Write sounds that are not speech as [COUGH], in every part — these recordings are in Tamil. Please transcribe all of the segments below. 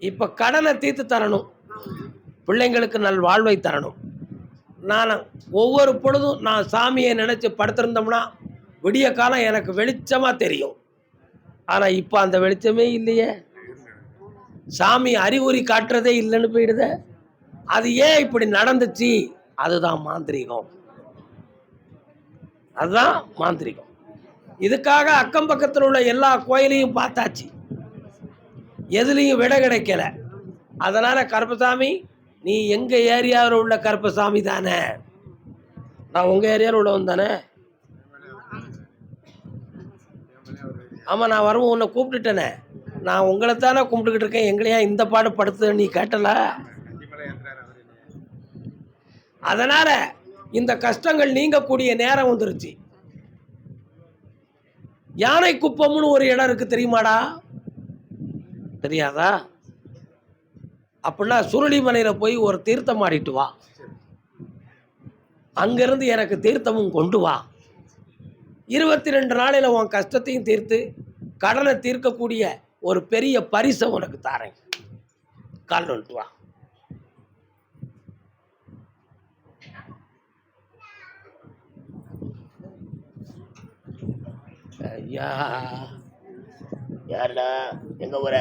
இப்போ கடனை தீர்த்து தரணும். பிள்ளைங்களுக்கு நல் வாழ்வை தரணும். நான் ஒவ்வொரு பொழுதும் நான் சாமியை நினச்சி படுத்திருந்தோம்னா விடிய காலம் எனக்கு வெளிச்சமாக தெரியும். ஆனால் இப்போ அந்த வெளிச்சமே இல்லையே. சாமி அறிகுறி காட்டுறதே இல்லைன்னு போயிடுதே. அது ஏன் இப்படி நடந்துச்சு? அதுதான் மாந்திரீகம். அதுதான் மாந்திரீகம். இதுக்காக அக்கம் பக்கத்தில் உள்ள எல்லா கோயிலையும் பார்த்தாச்சு. எதுலேயும் விட கிடைக்கல. அதனால் கருப்பசாமி நீ எங்கள் ஏரியாவில் உள்ள கருப்பசாமி தானே? நான் உங்கள் ஏரியாவில் உள்ளவன் தானே? ஆமாம் நான் வரவும் உன்னை கூப்பிட்டுட்டேனே. நான் உங்களை தானே கும்பிட்டுக்கிட்டு இருக்கேன். எங்களையா இந்த பாடு படுத்து நீ கேட்டல? அதனால் இந்த கஷ்டங்கள் நீங்கக்கூடிய நேரம் வந்துருச்சு. யானை குப்பம்னு ஒரு இடம் இருக்குது தெரியுமாடா? தெரியாதா? அப்படின்னா சுருளிமலையில் போய் ஒரு தீர்த்தம் ஆடிட்டு வா. அங்கேருந்து எனக்கு தீர்த்தமும் கொண்டு வா. இருபத்தி ரெண்டு நாளையில் உன் கஷ்டத்தையும் தீர்த்து கடனை தீர்க்கக்கூடிய ஒரு பெரிய பரிசை உனக்கு தாரேன். கால் வந்துட்டு வா. ஐயா. யாருடா? எங்க ஊர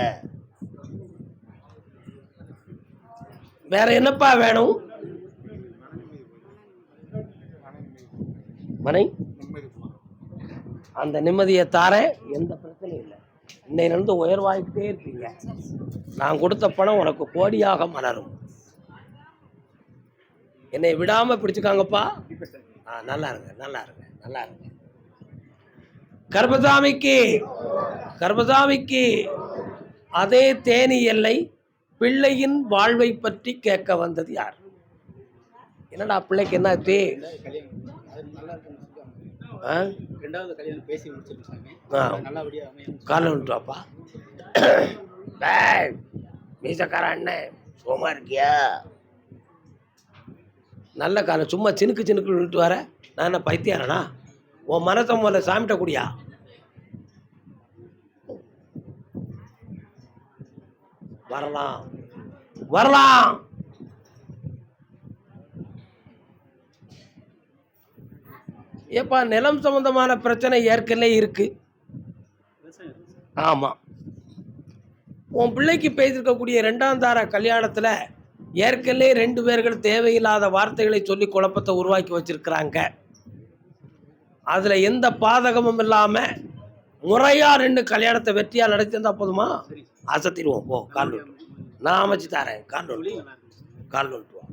வேற என்னப்பா வேணும்? மனை? அந்த நிம்மதியை தாரேன். எந்த பிரச்சனையும் இல்லை. இன்னையிலிருந்து உயர்வாயிட்டே இருப்பீங்க. நான் கொடுத்த பணம் உனக்கு கோடியாக மலரும். என்னை விடாம பிடிச்சுக்காங்கப்பா. ஆ நல்லா இருங்க நல்லா இருங்க நல்லா இருங்க. கர்பசாமிக்கு கர்பசாமிக்கு அதே தேனி எல்லை பிள்ளையின் வாழ்வை பற்றி கேட்க வந்தது யார்? என்னடா பிள்ளைக்கு என்ன தே ஆ? ரெண்டாவது கல்யாணம் பேசி முடிச்சிருக்காங்க. ஆ. நல்லபடியா அமையும் காலை விட்டுவாப்பா டேய், மீசக்கார அண்ணன் சுகமா இருக்கியா? நல்ல காலம் சும்மா சினுக்கு சினுக்கு விட்டு வர? நான் என்ன பைத்தியாரனா உன் மனசை முதல்ல சாமிட்ட குடியா? வரலாம். வரலாம். ஏப்பா நிலம் சம்பந்தமான பிரச்சனை ஏற்கனவே இருக்கு. ஆமாம் உன் பிள்ளைக்கு பேசியிருக்கக்கூடிய ரெண்டாம் தார கல்யாணத்தில் ஏற்கனவே ரெண்டு பேர்கள் தேவையில்லாத வார்த்தைகளை சொல்லி குழப்பத்தை உருவாக்கி வச்சிருக்கிறாங்க. அதில் எந்த பாதகமும் இல்லாமல் முறையாக ரெண்டு கல்யாணத்தை வெற்றியாக நடத்தியிருந்தா போதுமா? சரி அசத்திடுவோம். போ கால் நான் அமைச்சு தரேன். கால் கால் விட்டு வா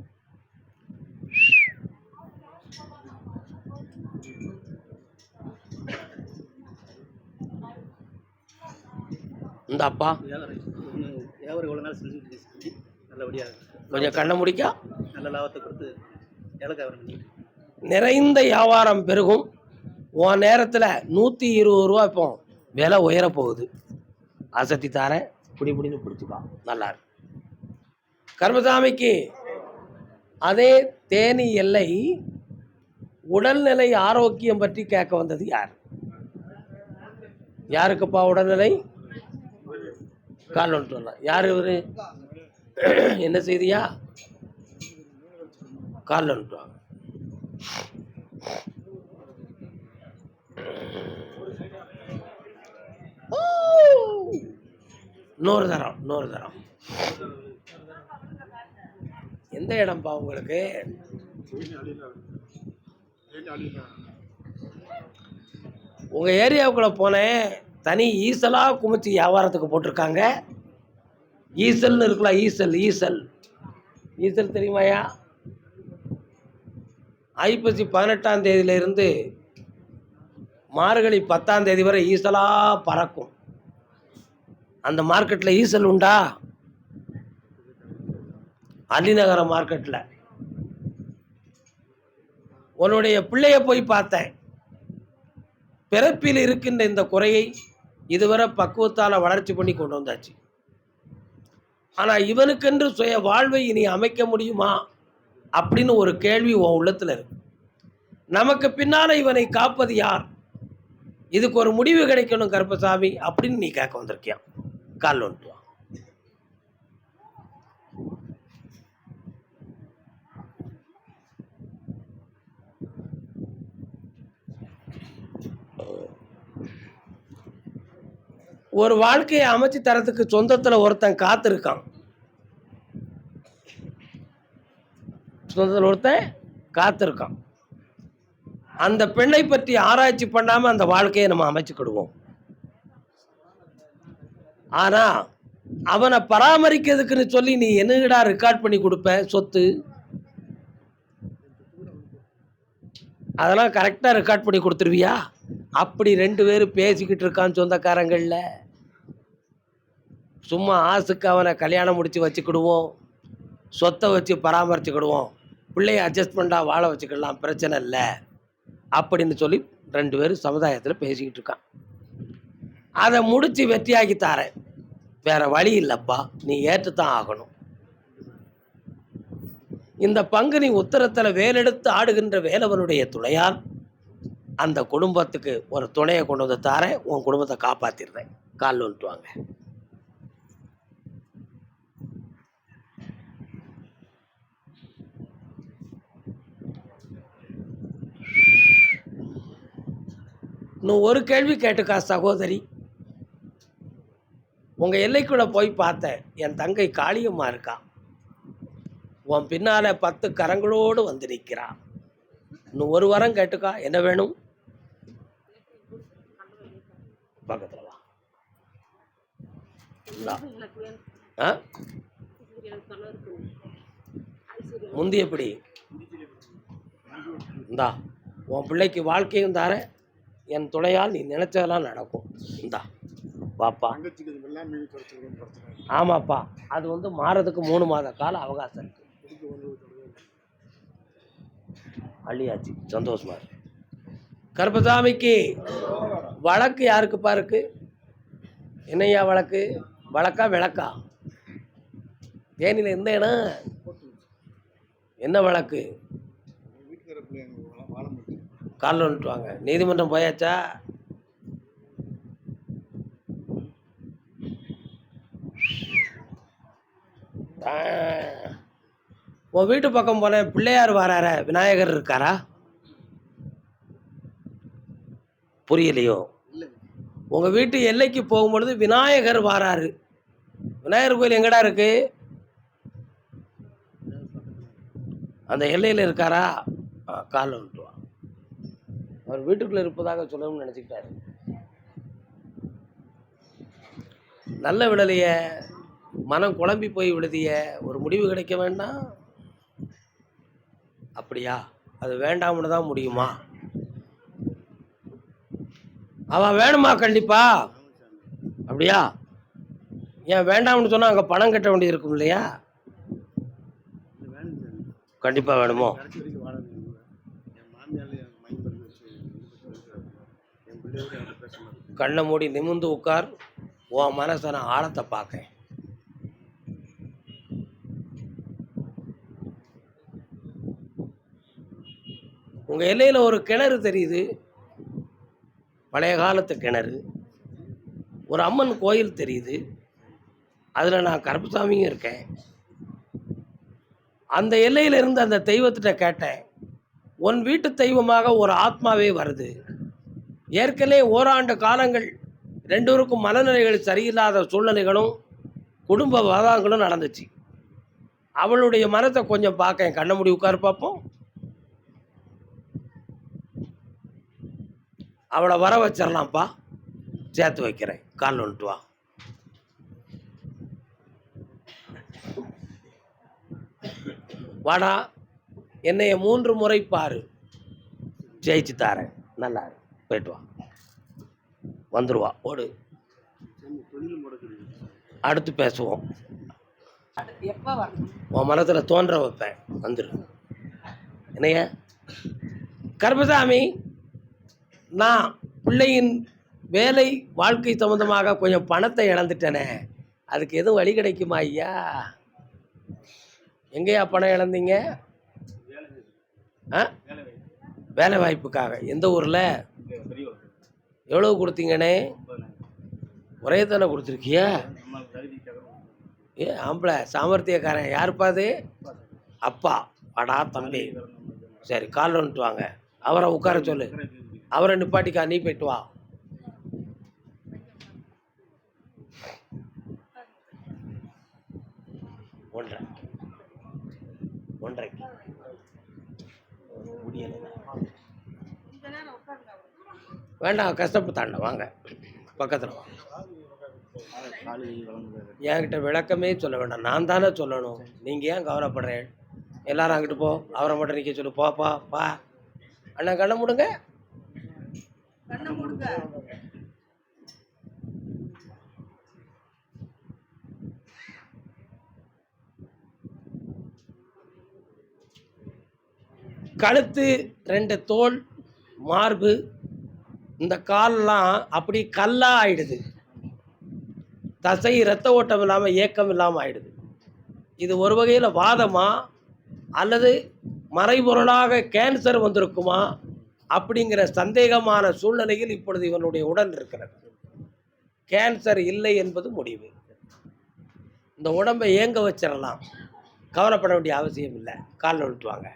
இந்த அப்பா. கொஞ்சம் கண்ணை முடிக்கா. நல்ல லாபத்தை கொடுத்து நிறைந்த வியாபாரம் பெருகும். உன் நேரத்தில் நூற்றி இருபது ரூபா இப்போ விலை உயர போகுது. அசத்தி தாரேன். இப்படி இப்படின்னு பிடிச்சிப்பா நல்லா இருக்கு. கர்மசாமிக்கு அதே தேனி எல்லை உடல்நிலை ஆரோக்கியம் பற்றி கேட்க வந்தது யார்? யாருக்குப்பா உடல்நிலை? கால் வந்துட்டு யார் இவரு? [CLEARS THROAT] என்ன செய்தியா? கால் வந்துட்டு வாங்க ஓ! இன்னொரு தரம் இன்னொரு தரம். எந்த இடம்ப்பா உங்களுக்கு? உங்கள் ஏரியாவுக்குள்ளே போனேன். தனி ஈசலாக குமிச்சு வியாபாரத்துக்கு போட்டிருக்காங்க. ஈசல்னு இருக்கலாம் ஈசல் ஈசல். ஈசல் தெரியுமாயா ஐப்பசி பதினெட்டாம் தேதியிலிருந்து மார்கழி பத்தாம் தேதி வரை ஈசலாக பறக்கும். அந்த மார்க்கெட்டில் ஈசல் உண்டா? அலிநகர மார்க்கெட்டில் உன்னுடைய பிள்ளைய போய் பார்த்தேன். பிறப்பில் இருக்கின்ற இந்த குறையை இதுவரை பக்குவத்தால் வளர்ச்சி பண்ணி கொண்டு வந்தாச்சு. ஆனால் இவனுக்கென்று சுய வாழ்வை இனி அமைக்க முடியுமா? அப்படின்னு ஒரு கேள்வி உன் உள்ளத்தில் இருக்கு. நமக்கு பின்னால் இவனை காப்பது யார்? இதுக்கு ஒரு முடிவு கிடைக்கணும் கருப்பசாமி அப்படின்னு நீ கேட்க வந்திருக்கியான் காலில் ஒட்டுவான் ஒரு வாழ்க்கையை அமைச்சு தரத்துக்கு சொந்தத்தில் ஒருத்தன் காத்திருக்கான். சொந்தத்தில் ஒருத்தன் காத்திருக்கான். அந்த பெண்ணை பற்றி ஆராய்ச்சி பண்ணாமல் அந்த வாழ்க்கையை நம்ம அமைச்சுக்கிடுவோம் ஆனால் அவனை பராமரிக்கிறதுக்குன்னு சொல்லி நீ என்னடா ரெக்கார்ட் பண்ணி கொடுப்ப? சொத்து? அதெல்லாம் கரெக்டாக ரெக்கார்ட் பண்ணி கொடுத்துருவியா? அப்படி ரெண்டு பேரும் பேசிக்கிட்டு இருக்கான் சொந்தக்காரங்களில். சும்மா ஆசுக்கு அவனை கல்யாணம் முடித்து வச்சுக்கிடுவோம். சொத்தை வச்சு பராமரிச்சுக்கிடுவோம். பிள்ளைய அட்ஜஸ்ட்மெண்ட்டாக வாழ வச்சுக்கலாம் பிரச்சனை இல்லை. அப்படின்னு சொல்லி ரெண்டு பேரும் சமுதாயத்தில் பேசிக்கிட்டு இருக்கான். அதை முடித்து வெற்றியாக்கி தாரேன். வேற வழி இல்லைப்பா நீ ஏற்றுத்தான் ஆகணும். இந்த பங்குனி உத்தரத்தில் வேலெடுத்து ஆடுகின்ற வேலவனுடைய துணையால் அந்த குடும்பத்துக்கு ஒரு துணையை கொண்டு வந்து தாரேன் உன் குடும்பத்தை காப்பாற்றிடுறேன் கால் வந்துட்டு வாங்க. இன்னும் ஒரு கேள்வி கேட்டுக்கா சகோதரி. உங்கள் எல்லைக்குள்ளே போய் பார்த்தேன். என் தங்கை காளியம்மா இருக்கா. உன் பின்னால் பத்து கரங்களோடு வந்து நிற்கிறான் இன்னும் ஒரு வரம் கேட்டுக்கா என்ன வேணும்? பக்கத்தில் வா. இந்தா. ஆ? முந்தி எப்படி? இந்தா உன் பிள்ளைக்கு வாழ்க்கையும் தார என் துணையால் நீ நினைச்சதெல்லாம் நடக்கும். இந்தா. பிரச்சனை ஆமாப்பா. அது வந்து மாறதுக்கு மூணு மாத கால அவகாசம் இருக்கு. அள்ளியாச்சு. சந்தோஷமா இருக்கு. கருப்பசாமிக்கு வழக்கு யாருக்குப்பா இருக்கு? என்னய்யா வழக்கு? வழக்கா விளக்கா? தேனியில் இடம்? என்ன வழக்கு? காலில் வந்துட்டு வாங்க. நீதிமன்றம் போயாச்சா? உன் வீட்டு பக்கம் போனேன் பிள்ளையார் வராற விநாயகர் இருக்காரா? புரியலையோ? இல்லை உங்கள் வீட்டு எல்லைக்கு போகும்பொழுது விநாயகர் வாராரு. விநாயகர் கோயில் எங்கடா இருக்கு? அந்த எல்லையில் இருக்காரா? கால் காலில் அவர் வீட்டுக்குள்ளே இருப்பதாக சொல்லணும்னு நினச்சிக்கிட்டாரு. நல்ல விடலையே. மனம் குழம்பி போய் விடுதிய ஒரு முடிவு கிடைக்க வேண்டாம். அப்படியா? அது வேண்டாம்னு தான் முடியுமா? அவன் வேணுமா கண்டிப்பா? அப்படியா? ஏன் வேண்டாம்னு சொன்னா அங்கே பணம் கட்ட வேண்டியது இருக்கும் இல்லையா? கண்டிப்பாக வேணுமோ? கண்ணை மூடி நிமிர்ந்து உட்கார். உன் மனசை நான் ஆழத்தை பார்க்கேன் உங்கள் எல்லையில் ஒரு கிணறு தெரியுது. பழைய காலத்து கிணறு. ஒரு அம்மன் கோயில் தெரியுது. அதில் நான் கருப்புசாமியும் இருக்கேன். அந்த எல்லையிலிருந்து அந்த தெய்வத்திட்ட கேட்டேன். உன் வீட்டு தெய்வமாக ஒரு ஆத்மாவே வருது. ஏற்கனவே ஓராண்டு காலங்கள் ரெண்டோருக்கும் மனநிலைகள் சரியில்லாத சூழ்நிலைகளும் குடும்ப விவாதங்களும் நடந்துச்சு. அவளுடைய மனத்தை கொஞ்சம் பார்க்க கண்ண கண்ணை உட்கார் உட்காரு பார்ப்போம் அவளை வர வச்சிடலாம்ப்பா. சேர்த்து வைக்கிறேன். கால் வந்துட்டு வா. வாடா என்னைய மூன்று முறை பாரு. ஜெயிச்சு தாரேன். நல்லா போயிட்டு வா. வந்துடுவா ஓடு. அடுத்து பேசுவோம். எப்போ உன் மனத்தில் தோன்ற வைப்பேன். வந்துடு என்னைய? கருப்பசாமி. நான் பிள்ளையின் வேலை வாழ்க்கை சம்மந்தமாக கொஞ்சம் பணத்தை இழந்துட்டேனே. அதுக்கு எதுவும் வழி கிடைக்குமா ஐயா? எங்கேயா பணம் இழந்தீங்க? ஆ? வேலை வாய்ப்புக்காக. எந்த ஊரில்? எவ்வளோ கொடுத்தீங்கண்ணே? ஒரே தானே கொடுத்துருக்கியா? ஏ ஆம்பளை சாமர்த்தியக்காரன். யாருப்பா அது? அப்பா. வாடா தம்பி. சரி கால் வந்துட்டு வாங்க. அவரை உட்கார சொல்லு. அவரை நிப்பாட்டிக்கு அனுப்பி போயிட்டு வா. ஒன்றை ஒன்றைக்கு முடியலை வேண்டாம் கஷ்டப்பட்டாண்ட வாங்க. பக்கத்தில் வாங்க என்கிட்ட விளக்கமே சொல்ல வேண்டாம். நான் தானே சொல்லணும். நீங்கள் ஏன் கவலைப்படுறேன் எல்லாரும் அங்கிட்டு போ. அவரை மட்டும் நிற்க சொல்லு. போப்பா பா அண்ணா கண்ணை முடுங்க. கண்ணை கொடுக்க கழுத்து ரெண்டு தோல் மார்பு இந்த கால்லாம் அப்படி கல்லாக ஆயிடுது. தசை இரத்த ஓட்டம் இல்லாமல் ஏக்கம் இல்லாமல் ஆயிடுது. இது ஒரு வகையில் வாதமா அல்லது மறைபொருளாக கேன்சர் வந்திருக்குமா? அப்படிங்கிற சந்தேகமான சூழ்நிலையில் இப்பொழுது இவனுடைய உடல் இருக்கிறது. கேன்சர் இல்லை என்பது முடிவு. இந்த உடம்பை ஏங்க வச்சிடலாம்? கவலைப்பட வேண்டிய அவசியம் இல்லை. காலில் விட்டுவாங்க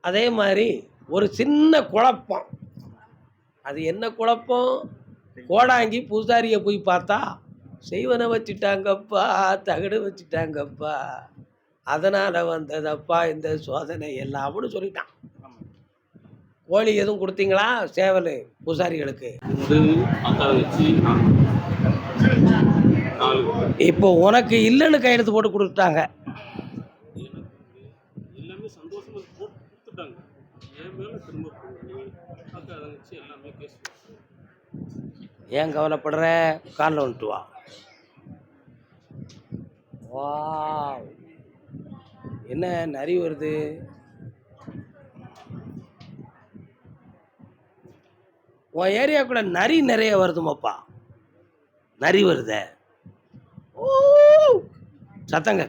அதே மாதிரி ஒரு சின்ன குழப்பம். அது என்ன குழப்பம்? கோடாங்கி பூசாரியை போய் பார்த்தா செய்வனை வச்சுட்டாங்கப்பா தகடு வச்சுட்டாங்கப்பா. அதனால் வந்ததப்பா இந்த சோதனை எல்லாம்னு சொல்லிட்டான். கோழி எதுவும் கொடுத்தீங்களா? சேவல் பூசாரிகளுக்கு. இப்போ உனக்கு இல்லைன்னு கையெழுத்து போட்டு கொடுத்துட்டாங்க. ஏன் கவலைப்படுற? காலில் வந்துட்டு வா. என்ன நரி வருது? உன் ஏரியாக்குள்ள நரி நிறைய வருதுமாப்பா. நரி வருதே. ஓ சத்தங்க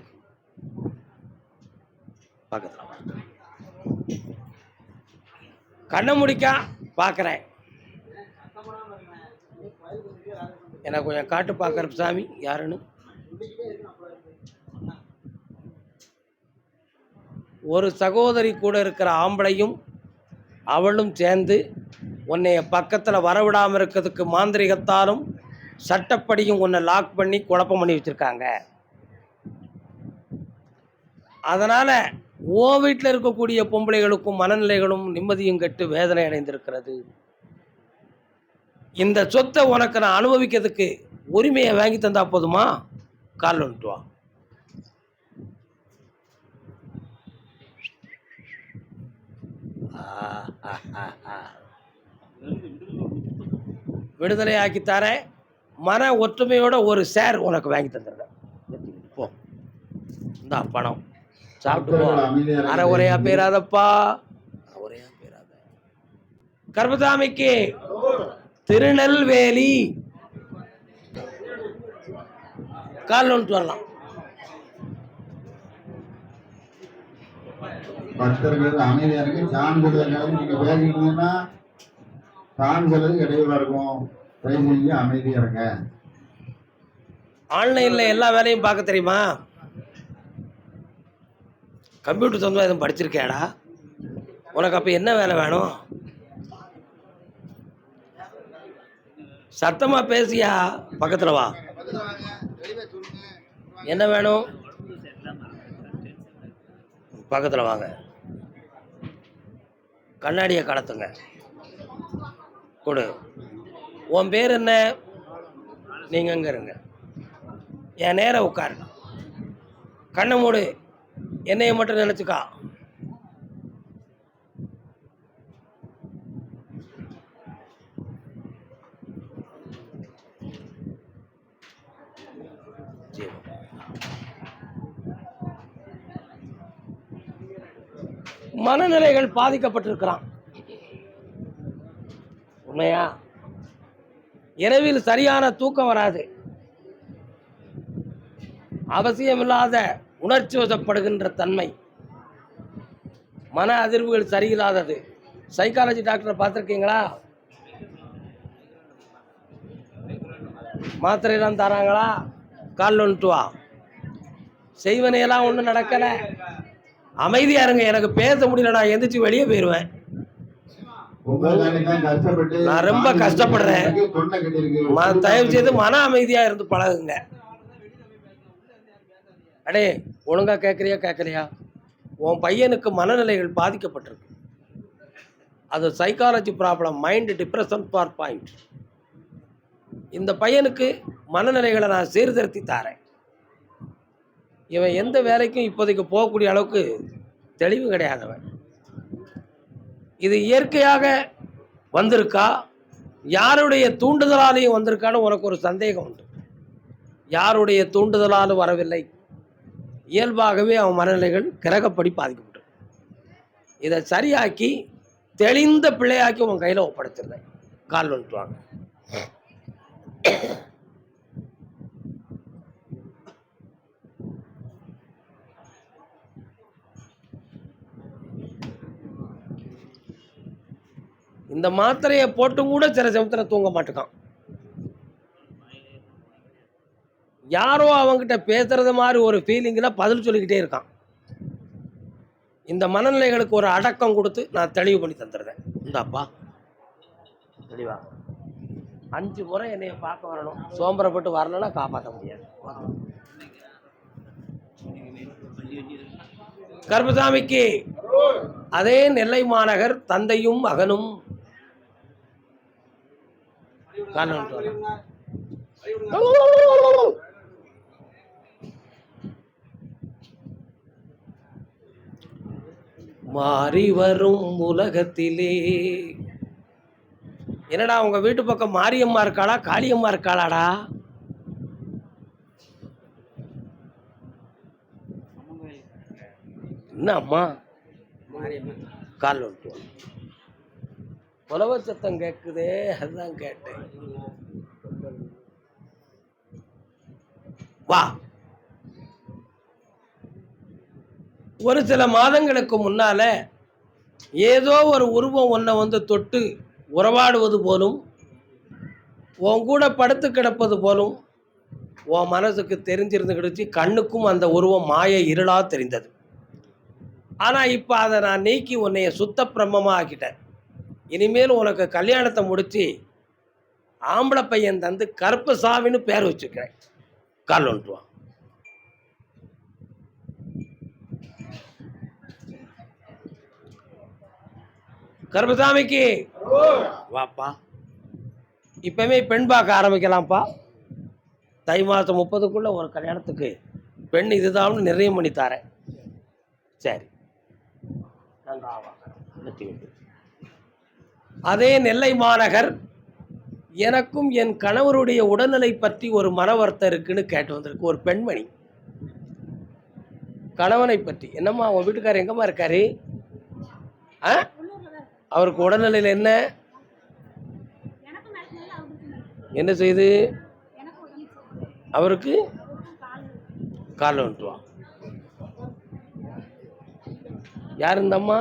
பக்கத்தில் கண்ணை முடிக்கா பார்க்குறேன் எனக்கு கொஞ்சம் காட்டு பார்க்குற சாமி யாருன்னு? ஒரு சகோதரி கூட இருக்கிற ஆம்பளையும் அவளும் சேர்ந்து உன்னைய பக்கத்தில் வரவிடாமல் இருக்கிறதுக்கு மாந்திரிகத்தாலும் சட்டப்படியும் உன்னை லாக் பண்ணி குழப்பம் பண்ணி வச்சுருக்காங்க. அதனால் ஓ வீட்டில் இருக்கக்கூடிய பொம்பளைகளுக்கும் மனநிலைகளும் நிம்மதியும் கெட்டு வேதனை அடைந்திருக்கிறது. இந்த சொத்தை உனக்கு நான் அனுபவிக்கிறதுக்கு உரிமையை வாங்கி தந்தா போதுமா? கால் வந்துட்டு வா விடுதலை ஆக்கி தரேன் மன ஒற்றுமையோட ஒரு ஷேர் உனக்கு வாங்கி தந்துடுறேன். போ. இந்தா பணம். சாப்பிட்டு போ. அரை உரையா பேராதப்பா. உரையா பேராத. கர்மசாமிக்கு திருநெல்வேலி. காலில் வந்துட்டு வரலாம். பக்தர்கள் அமைதியா இருக்கு. சான் கொடுத்ததுனால நீங்க பேசிக்கிட்டீங்கன்னா சான் சொல்றது இடையூறா இருக்கும். தயவு அமைதியா இருங்க. ஆன்லைன்ல எல்லா வேலையும் பார்க்க தெரியுமா? கம்ப்யூட்டர் சொந்தமாக எதுவும் படிச்சிருக்கேடா உனக்கு அப்போ என்ன வேலை வேணும்? சத்தமாக பேசியா? பக்கத்தில் வா. என்ன வேணும்? பக்கத்தில் வாங்க. கண்ணாடியை கடத்துங்க. கொடு. உன் பேர் என்ன? நீங்கள் அங்கே இருங்க. என் நேரம் உட்காரு கண்ணை மூடு. என்னையை மட்டும் நினச்சிக்கா சரி. மனநிலைகள் பாதிக்கப்பட்டிருக்கிறான். உண்மையா? இரவில் சரியான தூக்கம் வராது. அவசியமில்லாத உணர்ச்சி வசப்படுகின்ற தன்மை. மன அதிர்வுகள் சரியில்லாதது. சைக்காலஜி டாக்டரை பார்த்துருக்கீங்களா? மாத்திரையெல்லாம் தராங்களா? கால் வந்துட்டு வா செய்வனையெல்லாம் ஒன்றும் நடக்கலை. அமைதியாக இருங்க எனக்கு பேச முடியல நான் எந்திரிச்சு வெளியே போயிடுவேன் நான் ரொம்ப கஷ்டப்படுறேன். தயவு செய்து மன அமைதியா இருந்து பழகுங்க. அடே ஒழுங்கா கேட்குறியா கேட்கலையா உன் பையனுக்கு மனநிலைகள் பாதிக்கப்பட்டிருக்கு. அது psychology problem mind depression for point இந்த பையனுக்கு மனநிலைகளை நான் சீர்திருத்தி தாரேன். இவன் எந்த வேலைக்கும் இப்போதைக்கு போகக்கூடிய அளவுக்கு தெளிவு கிடையாதவன் இது இயற்கையாக வந்திருக்கா? யாருடைய தூண்டுதலாலையும் வந்திருக்கான்னு உனக்கு ஒரு சந்தேகம் உண்டு. யாருடைய தூண்டுதலாலும் வரவில்லை. இயல்பாகவே அவன் மனநிலைகள் கிரகப்படி பாதிக்கப்பட்டு. இதை சரியாக்கி தெளிந்த பிள்ளையாக்கி உன் கையில் ஒப்படைச்சிருந்தேன். கால் வந்துட்டு இந்த மாத்திரையை போட்டும் கூட சில சமயத்தில் தூங்க மாட்டேங்கான் யாரோ அவங்கிட்ட பேசுறது மாதிரி ஒரு ஃபீலிங்கில் பதில் சொல்லிக்கிட்டே இருக்கான். இந்த மனநிலைகளுக்கு ஒரு அடக்கம் கொடுத்து நான் தெளிவு பண்ணி தந்துடுறேன். இந்தாப்பா. தெளிவா. அஞ்சு முறை என்னைய பார்க்க வரணும். சோம்பரப்பட்டு வரலன்னா காப்பாற்ற முடியாது. கருப்புசாமிக்கு அதே நெல்லை மாநகர் தந்தையும் மகனும் காரணம் மாறி வரும் உலகத்திலே. என்னடா உங்க வீட்டு பக்கம் மாரியம்மா இருக்காளா காளியம்மா இருக்காளாடா? என்ன அம்மா? கால் வந்துட்டு. புலவ சத்தம் கேட்குதே அதுதான் கேட்டேன். வா. ஒரு சில மாதங்களுக்கு முன்னால ஏதோ ஒரு உருவம் ஒன்றை வந்து தொட்டு உறவாடுவது போலும் உன் கூட படுத்து கிடப்பது போலும் உன் மனசுக்கு தெரிஞ்சிருந்து கிடச்சி கண்ணுக்கும் அந்த உருவம் மாய இருளாக தெரிந்தது. ஆனால் இப்போ அதை நான் நீக்கி உன்னைய சுத்த பிரம்மமாக ஆக்கிட்டேன். இனிமேல் உனக்கு கல்யாணத்தை முடித்து ஆம்பளை பையன் தந்து கருப்பசாமின்னு பேர் வச்சுக்கிறேன் கால் ஒன்றுவான் வா. கருப்பசாமிக்கு வாப்பா. இப்பவுமே பெண் பார்க்க ஆரம்பிக்கலாம்ப்பா. தை மாதம் முப்பதுக்குள்ளே ஒரு கல்யாணத்துக்கு பெண் இதுதான் நிர்ணயம் பண்ணி தரேன். சரி. நன்றாக வா. அதே நெல்லை மாநகர் எனக்கும் என் கணவருடைய உடல்நிலை பற்றி ஒரு மன வருத்தம் இருக்குன்னு கேட்டு வந்திருக்கு. ஒரு பெண்மணி. கணவனை பற்றி. என்னம்மா உன் வீட்டுக்காரர் எங்கம்மா இருக்காரு? ஆ? அவருக்கு உடல்நிலையில் என்ன? என்ன செய்யுது அவருக்கு காலில் வந்துட்டுவான் யார் இந்த அம்மா?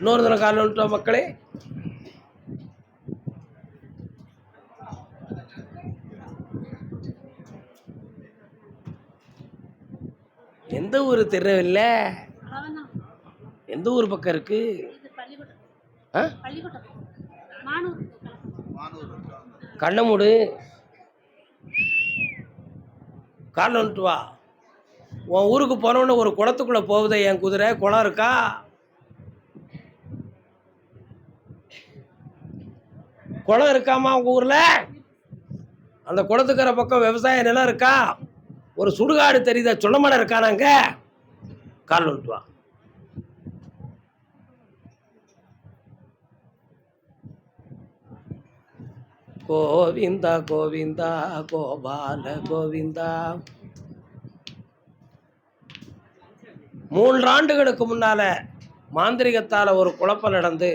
இன்னொரு தினம் காலில் வந்துட்டு வா மக்களே. எந்த ஊர் தெரியவில்ல எந்த ஊர் பக்கம் இருக்கு? ஆ? கண்ணை மூடு காலில் வந்துட்டு வா. உன் ஊருக்கு போனோன்னு ஒரு குளத்துக்குள்ளே போகுதே என் குதிரை. குளம் இருக்கா? குளம் இருக்காமா உங்கள் ஊரில்? அந்த குளத்துக்கிற பக்கம் விவசாய நிலம் இருக்கா? ஒரு சுடுகாடு தெரியுதா? சொல்லமடை இருக்கானாங்க கால் வந்துட்டு வா. கோவிந்தா கோவிந்தா கோபால கோவிந்தா. மூன்று ஆண்டுகளுக்கு முன்னால மாந்திரிகத்தால் ஒரு குழப்பம் நடந்து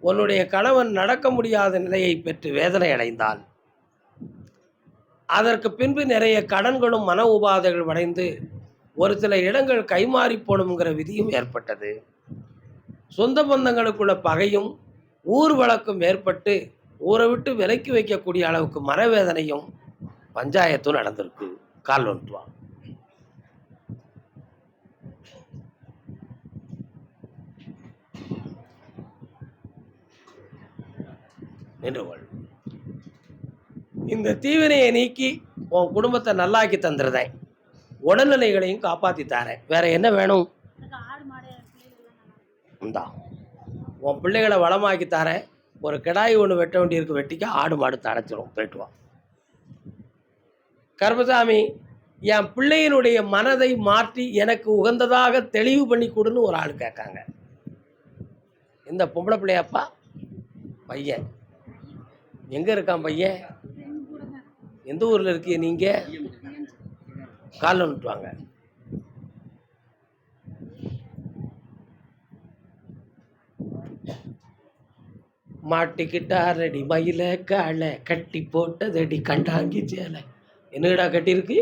உன்னுடைய கணவன் நடக்க முடியாத நிலையை பெற்று வேதனை அடைந்தான் அதற்கு பின்பு நிறைய கடன்களும் மன உபாதைகள் அடைந்து ஒரு சில இடங்கள் கைமாறி போகணுங்கிற விதியும் ஏற்பட்டது. சொந்த பந்தங்களுக்குள்ள பகையும் ஊர் வழக்கும் ஏற்பட்டு ஊரை விட்டு விலக்கி வைக்கக்கூடிய அளவுக்கு மனவேதனையும் பஞ்சாயத்தும் நடந்திருக்கு. கால் ஒன்றுவான் நின்றுகொள் இந்த தீவினையை நீக்கி உன் குடும்பத்தை நல்லாக்கி தந்துருதேன் உடல்நிலைகளையும் காப்பாற்றி தாரேன். வேற என்ன வேணும்? இந்தா. உன் பிள்ளைகளை வளமாக்கி தரேன். ஒரு கிடாய் ஒன்று வெட்ட வேண்டியிருக்கு வெட்டிக்க ஆடு மாடு தடைச்சிடும் போயிட்டு வா. கருப்பசாமி என் பிள்ளையினுடைய மனதை மாற்றி எனக்கு உகந்ததாக தெளிவு பண்ணி கொடுன்னு ஒரு ஆள் கேட்காங்க. இந்த பொம்பளை பிள்ளையப்பா பையன். எங்கே இருக்கான் பையன்? எந்த ஊரில் இருக்கீங்க நீங்கள் காலில் விட்டுவாங்க மாட்டிக்கிட்டாரடி மயில காலை கட்டி போட்டதடி கண்டாங்கி சேலை. என்னடா கட்டியிருக்கு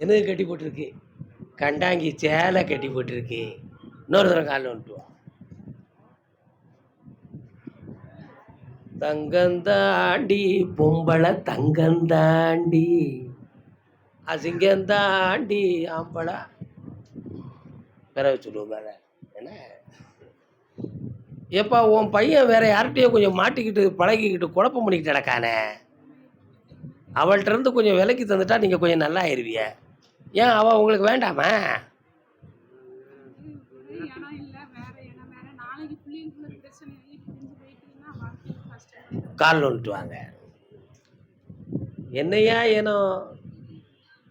என்னது கட்டி போட்டிருக்கு? கண்டாங்கி சேலை கட்டி போட்டிருக்கு. இன்னொரு தடவை காலில் வந்துட்டுவோம் தங்கந்தாண்டி பொம்பளை தங்கந்தாண்டி அசிங்கந்தாண்டி ஆம்பளை. பிறகு சொல்லுவோம் வேற. என்ன? ஏப்பா உன் பையன் வேற யார்கிட்டயோ கொஞ்சம் மாட்டிக்கிட்டு பழகிக்கிட்டு குழப்பம் பண்ணிக்கிட்டு நடக்கானே? அவள்கிட்ட இருந்து கொஞ்சம் விலைக்கு தந்துட்டா நீங்கள் கொஞ்சம் நல்லா ஆயிருவிய. ஏன் அவள் உங்களுக்கு வேண்டாமா இடம் இல்ல வேற இடம் வேற நாளைக்கு பிள்ளைங்களுக்குள்ள பிரச்சனை ஆகி பிரிஞ்சு போயிட்டீங்கன்னா வாழ்க்கை கஷ்டம் காலில் வந்துட்டு வாங்க என்னையா ஏனோ?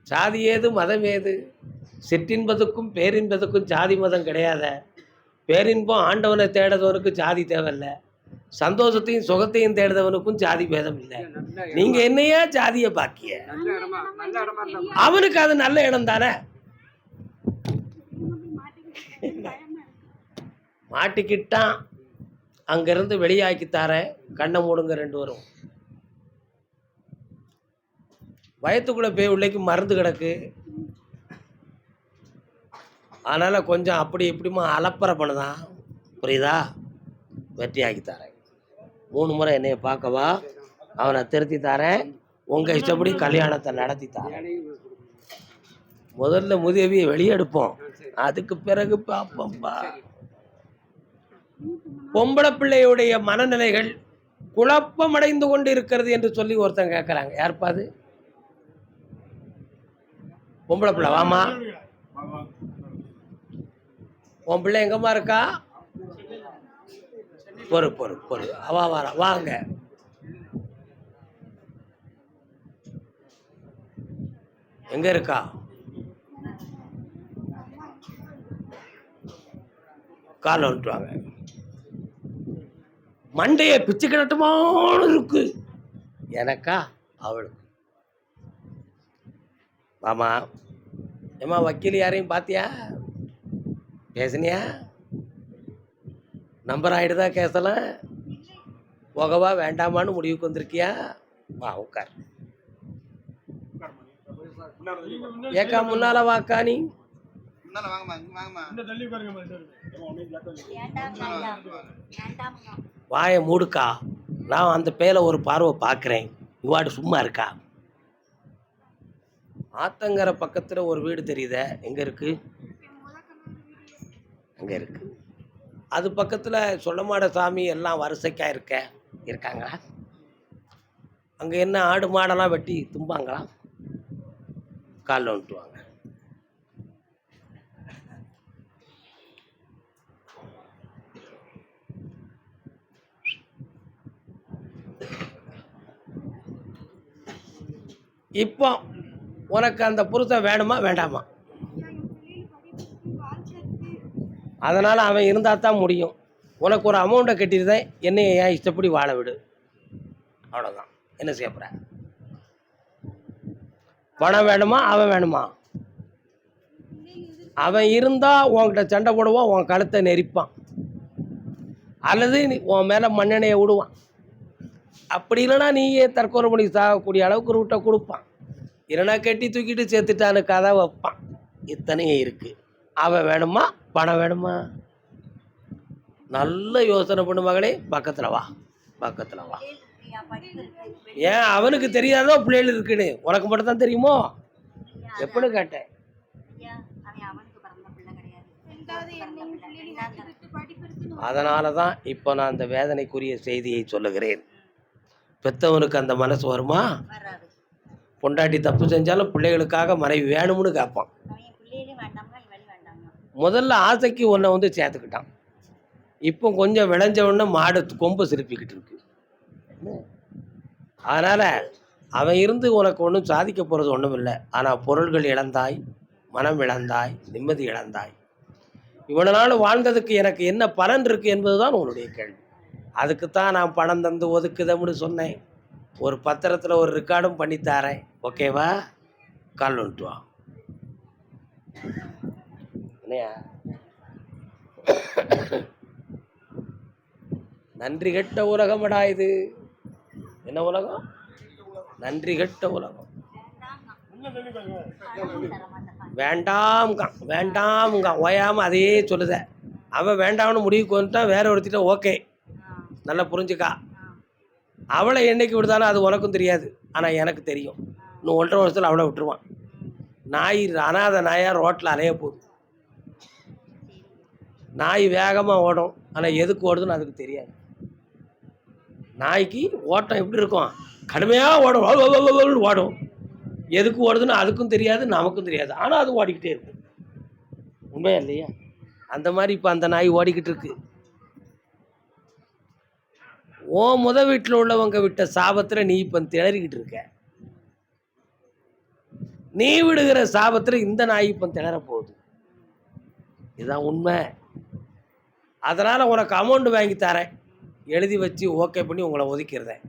சாதி ஏது மதம் ஏது? சிற்றின்பதுக்கும் பேரின்பதுக்கும் ஜாதி மதம் கிடையாத. பேரின்பம் ஆண்டவனை தேடுறவனுக்கு சாதி தேவையில்லை. சந்தோஷத்தையும் சுகத்தையும் தேடுறவனுக்கும் சாதி பேதம் இல்லை. நீங்க என்னையா ஜாதிய பாக்கிய? அவனுக்கு அது நல்ல இடம் தானே? மாட்டிக்கிட்டான். அங்கேருந்து வெளியாக்கி கண்ணை மூடுங்க ரெண்டு வரும் வயத்துக்குள்ளே போய் உள்ளேக்கு மருந்து கிடக்கு. அதனால் கொஞ்சம் அப்படி இப்படிமா அலப்பறை பண்ணுதான் புரியுதா? வெற்றியாக்கி தரேன். மூணு முறை என்னைய பார்க்கவா? அவனை திருத்தி தரேன். உங்கள் இஷ்டப்படி கல்யாணத்தை நடத்தி தரேன். முதல்ல முதியவியை வெளியெடுப்போம். அதுக்கு பிறகு பார்ப்போம்ப்பா பொம்பளை பிள்ளையுடைய மனநிலைகள் குழப்பமடைந்து கொண்டு இருக்கிறது என்று சொல்லி ஒருத்தன் கேட்குறாங்க யாருப்பா அது? பொம்பளை பிள்ளை வாமா உன் பிள்ளை எங்கம்மா இருக்கா? பொறு பொறு பொறு அவா வர வாங்க. எங்க இருக்கா? காலை விட்டுவாங்க மண்டையை பிச்சு கிடட்டுமான்னு இருக்கு. எனக்கா அவளுக்கு. வாமா ஏம்மா வக்கீல் யாரையும் பார்த்தியா பேசுனியா? நம்பர் ஆகிடுதா கேசலாம் போகவா வேண்டாமான்னு முடிவுக்கு வந்திருக்கியா? வா உட்கார் ஏக்கா முன்னால வாக்கா நீ? முன்னால வாங்கம்மா இங்க வாங்கம்மா. வாயை மூடுக்கா. நான் அந்த பேல ஒரு பார்வை பார்க்குறேன். இவாடு சும்மா இருக்கா? ஆத்தங்கரை பக்கத்தில் ஒரு வீடு தெரியுத. எங்கே இருக்கு? அங்கே இருக்கு. அது பக்கத்தில் சொல்லமாட சாமி எல்லாம் வரிசைக்கா இருக்க. இருக்காங்களா? அங்கே என்ன ஆடு மாடெல்லாம் வெட்டி தும்பாங்களா? காலில் வந்துட்டுவாங்க இப்போ உனக்கு அந்த புருஷன் வேணுமா வேண்டாமா? அதனால் அவன் இருந்தால் தான் முடியும். உனக்கு ஒரு அமௌண்ட்டை கட்டியிருந்தேன் என்னையை ஏன் இஷ்டப்படி வாழ விடு. அவ்வளோதான் என்ன செய்ய போகிற பணம் வேணுமா அவன் வேணுமா? அவன் இருந்தால் உன்கிட்ட சண்டை போடுவான் உன் கழுத்தை நெரிப்பான். அல்லது உன் மேலே மண்ணெண்ணையை விடுவான் அப்படி இல்லைன்னா நீயே தற்கொலை பண்ணி சாகக்கூடிய அளவுக்கு ரூட்டை கொடுப்பான். இல்லைன்னா கட்டி தூக்கிட்டு சேர்த்துட்டான்னு கதை வைப்பான். இத்தனையும் இருக்குது அவன் வேணுமா? பணம் வேணுமா? நல்ல யோசனை பண்ணு மகளே பக்கத்தில் வா. பக்கத்தில் வா. ஏன் அவனுக்கு தெரியாதோ பிள்ளைகள் இருக்குன்னு? உனக்கு மட்டும் தான் தெரியுமோ? எப்படி கேட்டேன். அதனால தான் இப்போ நான் அந்த வேதனைக்குரிய செய்தியை சொல்லுகிறேன். பெத்தவனுக்கு அந்த மனசு வருமா? பொண்டாட்டி தப்பு செஞ்சாலும் பிள்ளைகளுக்காக மனைவி வேணும்னு கேட்பான். முதல்ல ஆசைக்கு உன்னை வந்து சேர்த்துக்கிட்டான். இப்போ கொஞ்சம் விளைஞ்ச உடனே மாடு கொம்பு சிரிப்பிக்கிட்டு இருக்கு. அதனால் அவன் இருந்து உனக்கு ஒன்றும் சாதிக்க போகிறது ஒன்றும் இல்லை. ஆனால் பொருள்கள் இழந்தாய் மனம் இழந்தாய் நிம்மதி இழந்தாய். இவ்வளோ நாள் வாழ்ந்ததுக்கு எனக்கு என்ன பலன் இருக்குது என்பது தான் உன்னுடைய கேள்வி. அதுக்கு தான் நான் பணம் தந்து ஒதுக்குதம்னு சொன்னேன். ஒரு பத்திரத்தில் ஒரு ரெக்கார்டும் பண்ணித்தாரேன் ஓகேவா கால் வந்துட்டு வா. நன்றி கெட்ட உலகமடா இது. என்ன உலகம்? நன்றி கெட்ட உலகம். வேண்டாம்ங்க வேண்டாம்ங்க ஓயாமல் அதையே சொல்லுத. அவன் வேண்டாம்னு முடிவுக்கு வந்துட்டான் வேற ஒருத்திட்ட ஓகே நல்லா புரிஞ்சுக்கா. அவளை என்னைக்கு விடுதாலும் அது உனக்கும் தெரியாது. ஆனால் எனக்கு தெரியும். இன்னும் ஒன்றரை வருஷத்தில் அவளை விட்டுருவான். நாய் அனாதை நாயாக ரோட்டில் அலைய போகுது. நாய் வேகமாக ஓடும். ஆனால் எதுக்கு ஓடுதுன்னு அதுக்கு தெரியாது. நாய்க்கு ஓட்டம் எப்படி இருக்கும்? கடுமையாக ஓடும். ஓடும். எதுக்கு ஓடுதுன்னு அதுக்கும் தெரியாது நமக்கும் தெரியாது. ஆனால் அது ஓடிக்கிட்டே இருக்கு. உண்மையா இல்லையா? அந்த மாதிரி இப்போ அந்த நாய் ஓடிக்கிட்டு இருக்குது ஓ முத வீட்டில் உள்ளவங்க விட்ட சாபத்தில் நீ இப்போ திணறிக்கிட்டு இருக்க. நீ விடுகிற சாபத்தில் இந்த நாய் இப்போ திணற போகுது இதுதான் உண்மை. அதனால் உனக்கு அமௌண்ட் வாங்கி தரேன். எழுதி வச்சு ஓகே பண்ணி உங்களை ஒதுக்கிறதேன்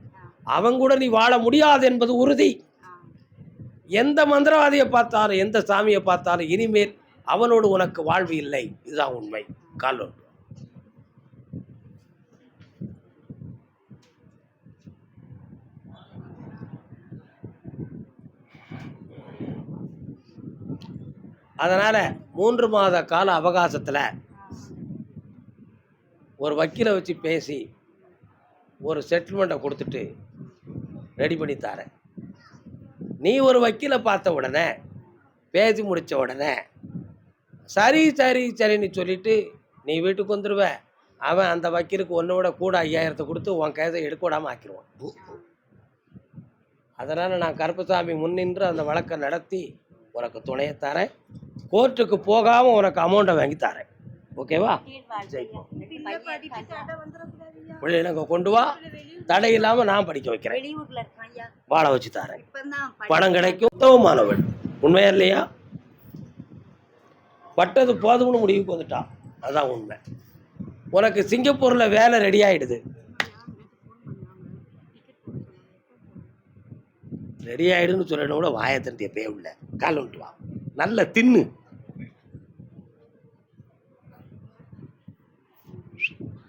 அவங்க கூட நீ வாழ முடியாது என்பது உறுதி. எந்த மந்திரவாதியை பார்த்தாலும் எந்த சாமியை பார்த்தாலும் இனிமேல் அவனோடு உனக்கு வாழ்வு இல்லை. இதுதான் உண்மை. காலோன் அதனால் மூன்று மாத கால அவகாசத்தில் ஒரு வக்கீலை வச்சு பேசி ஒரு செட்டில்மெண்ட்டை கொடுத்துட்டு ரெடி பண்ணி தரேன். நீ ஒரு வக்கீலை பார்த்த உடனே பேசி முடித்த உடனே சரி சரி சரின்னு சொல்லிட்டு நீ வீட்டுக்கு வந்துடுவ அவன் அந்த வக்கீலுக்கு ஒன்று விட கூட ஐயாயிரத்தை கொடுத்து உன் கைதை எடுக்க விடாமல் ஆக்கிடுவான் அதனால் நான் கருப்பசாமி முன்னின்று அந்த வழக்கை நடத்தி உனக்கு துணையை தரேன். கோர்ட்டுக்கு போகாமல் உனக்கு அமௌண்ட்டை வாங்கி தரேன். ஓகேவா ஜெயிப்போம் பிள்ளைகளை கொண்டு வா. தடை இல்லாமல் நான் படிக்க வைக்கிறேன். வாழ வச்சு தரேன். பணம் கிடைக்கும். உத்தமமானவள் உண்மையா இல்லையா? பட்டது போதும்னு முடிவுக்கு வந்துட்டான் அதான் உண்மை. உனக்கு சிங்கப்பூரில் வேலை ரெடி ஆயிடுது. ரெடி ஆயிடுன்னு சொல்லணும் கூட வாயை தண்டிய பே உள்ள. கால் விட்டு வா. நல்ல தின்னு. Jesús.